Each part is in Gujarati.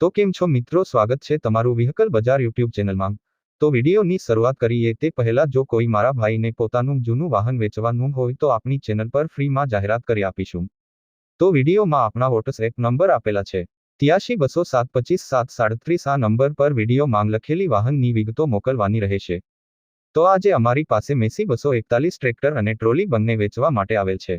તો કેમ છો મિત્રો? સ્વાગત છે તમારું વ્હીકલ બજાર યુટ્યુબ ચેનલમાં. તો વિડીયોની શરૂઆત કરીએ તે પહેલા જો કોઈ મારા ભાઈને પોતાનું જૂનું વાહન વેચવાનું હોય તો આપણી ચેનલ પર ફ્રીમાં જાહેરાત કરી આપીશું. તો વિડીયોમાં આપણા વોટ્સએપ નંબર આપેલા છે. ત્યાસી બસો સાત પચીસ સાત સાડત્રીસ આ નંબર પર વીડિયો માંગ લખેલી વાહનની વિગતો મોકલવાની રહેશે. તો આજે અમારી પાસે મેસી બસો એકતાલીસ ટ્રેક્ટર અને ટ્રોલી બંને વેચવા માટે આવેલ છે.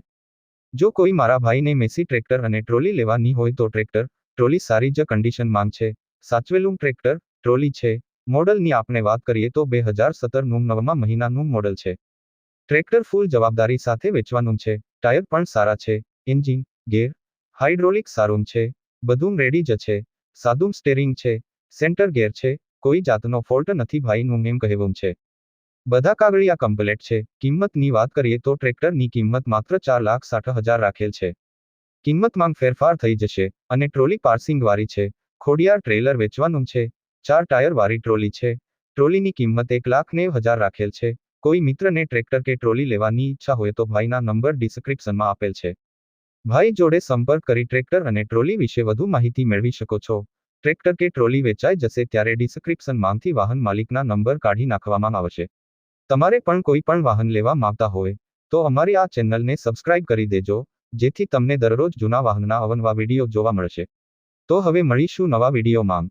જો કોઈ મારા ભાઈને મેસી ટ્રેક્ટર અને ટ્રોલી લેવાની હોય તો ટ્રેક્ટર ટ્રોલી સારી જ કન્ડિશન માંગ છે. સાચવેલું ટ્રેક્ટર, ટ્રોલી છે. મોડલની આપણે વાત કરીએ તો બે હજાર સત્તરનું નવમા મહિનાનું મોડલ છે. ટ્રેક્ટર ફૂલ જવાબદારી સાથે વેચવાનું છે. ટાયર પણ સારા છે. એન્જિન, ગેર, હાઇડ્રોલિક સારું છે. બધું રેડી જ છે. સાદું સ્ટેરિંગ છે. સેન્ટર ગેર છે. કોઈ જાતનો ફોલ્ટ નથી ભાઈનું એમ કહેવું છે. બધા કાગળિયા કમ્પ્લેટ છે. કિંમતની વાત કરીએ તો ટ્રેક્ટરની કિંમત માત્ર ચાર લાખ સાઠ હજાર રાખેલ છે. કિંમતમાં ફેરફાર થઈ જશે અને ટ્રોલી પાર્સિંગ વાળી છે. ખોડિયાર ટ્રેલર વેચવાનું છે. ચાર ટાયર વાળી ટ્રોલી છે. ટ્રોલીની કિંમત એક લાખ નેવ હજાર રાખેલ છે. કોઈ મિત્રને ટ્રેક્ટર કે ટ્રોલી લેવાની ઈચ્છા હોય તો ભાઈના નંબર ડિસ્ક્રિપ્શનમાં આપેલ છે. ભાઈ જોડે સંપર્ક કરી ટ્રેક્ટર અને ટ્રોલી વિશે વધુ માહિતી મેળવી શકો છો. ટ્રેક્ટર કે ટ્રોલી વેચાઈ જશે ત્યારે ડિસ્ક્રિપ્શનમાંથી વાહન માલિકના નંબર કાઢી નાખવામાં આવશે. તમારે પણ કોઈ પણ વાહન લેવા માંગતા હોય તો અમારી આ ચેનલને સબસ્ક્રાઇબ કરી દેજો. જેથી તમને દરરોજ જૂના વાહનના અવનવા વીડિયો જોવા મળશે. તો હવે મળીશું નવા વિડીયોમાં.